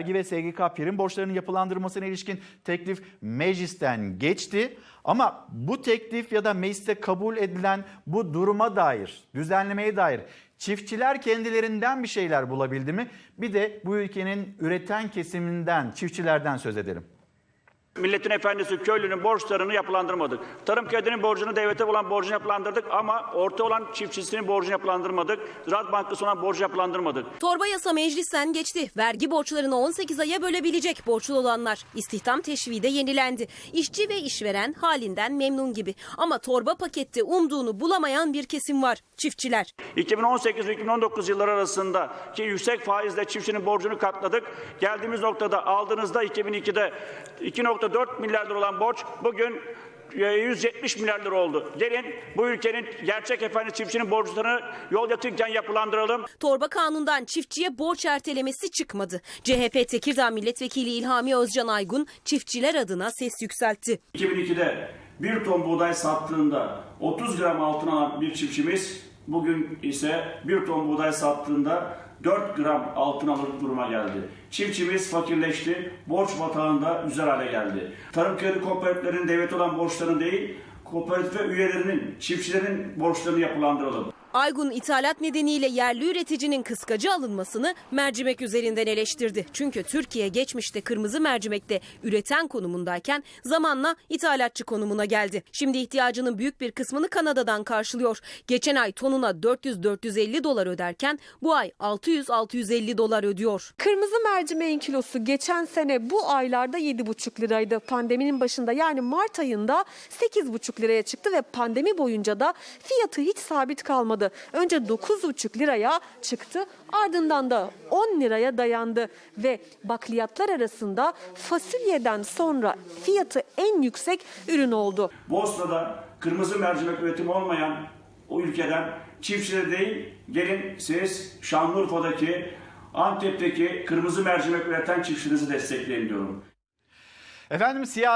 Vergi ve SGK prim borçlarının yapılandırılmasına ilişkin teklif meclisten geçti. Ama bu teklif ya da mecliste kabul edilen bu duruma dair, düzenlemeye dair çiftçiler kendilerinden bir şeyler bulabildi mi? Bir de bu ülkenin üreten kesiminden, çiftçilerden söz edelim. Milletin efendisi köylünün borçlarını yapılandırmadık. Tarım kredinin borcunu devlete olan borcunu yapılandırdık ama orta olan çiftçisinin borcunu yapılandırmadık. Ziraat Bankası olan borcu yapılandırmadık. Torba yasa meclisten geçti. Vergi borçlarını 18 aya bölebilecek borçlu olanlar. İstihdam teşviği de yenilendi. İşçi ve işveren halinden memnun gibi. Ama torba pakette umduğunu bulamayan bir kesim var. Çiftçiler. 2018 ve 2019 yılları arasında ki yüksek faizle çiftçinin borcunu katladık. Geldiğimiz noktada aldığınızda 2002'de 2.4 milyar lira olan borç bugün e, 170 milyar lira oldu. Gelin bu ülkenin gerçek efendi çiftçinin borçlarını yol yatırırken yapılandıralım. Torba kanundan çiftçiye borç ertelemesi çıkmadı. CHP Tekirdağ Milletvekili İlhami Özcan Aygun çiftçiler adına ses yükseltti. 2002'de bir ton buğday sattığında 30 gram altın alan bir çiftçimiz bugün ise bir ton buğday sattığında 4 gram altın alır duruma geldi. Çiftçimiz fakirleşti, borç batağında üzer hale geldi. Tarım kredi kooperatiflerinin devlet olan borçlarını değil, kooperatif üyelerinin, çiftçilerin borçlarını yapılandıralım. Aygun ithalat nedeniyle yerli üreticinin kıskacı alınmasını mercimek üzerinden eleştirdi. Çünkü Türkiye geçmişte kırmızı mercimekte üreten konumundayken zamanla ithalatçı konumuna geldi. Şimdi ihtiyacının büyük bir kısmını Kanada'dan karşılıyor. Geçen ay tonuna 400-450 dolar öderken bu ay 600-650 dolar ödüyor. Kırmızı mercimeğin kilosu geçen sene bu aylarda 7,5 liraydı. Pandeminin başında yani Mart ayında 8,5 liraya çıktı ve pandemi boyunca da fiyatı hiç sabit kalmadı. Önce 9,5 liraya çıktı ardından da 10 liraya dayandı ve bakliyatlar arasında fasulyeden sonra fiyatı en yüksek ürün oldu. Bosna'da kırmızı mercimek üretimi olmayan o ülkeden çiftçilere değil gelin siz Şanlıurfa'daki Antep'teki kırmızı mercimek üreten çiftçinizi destekleyin diyorum. Efendim siyasi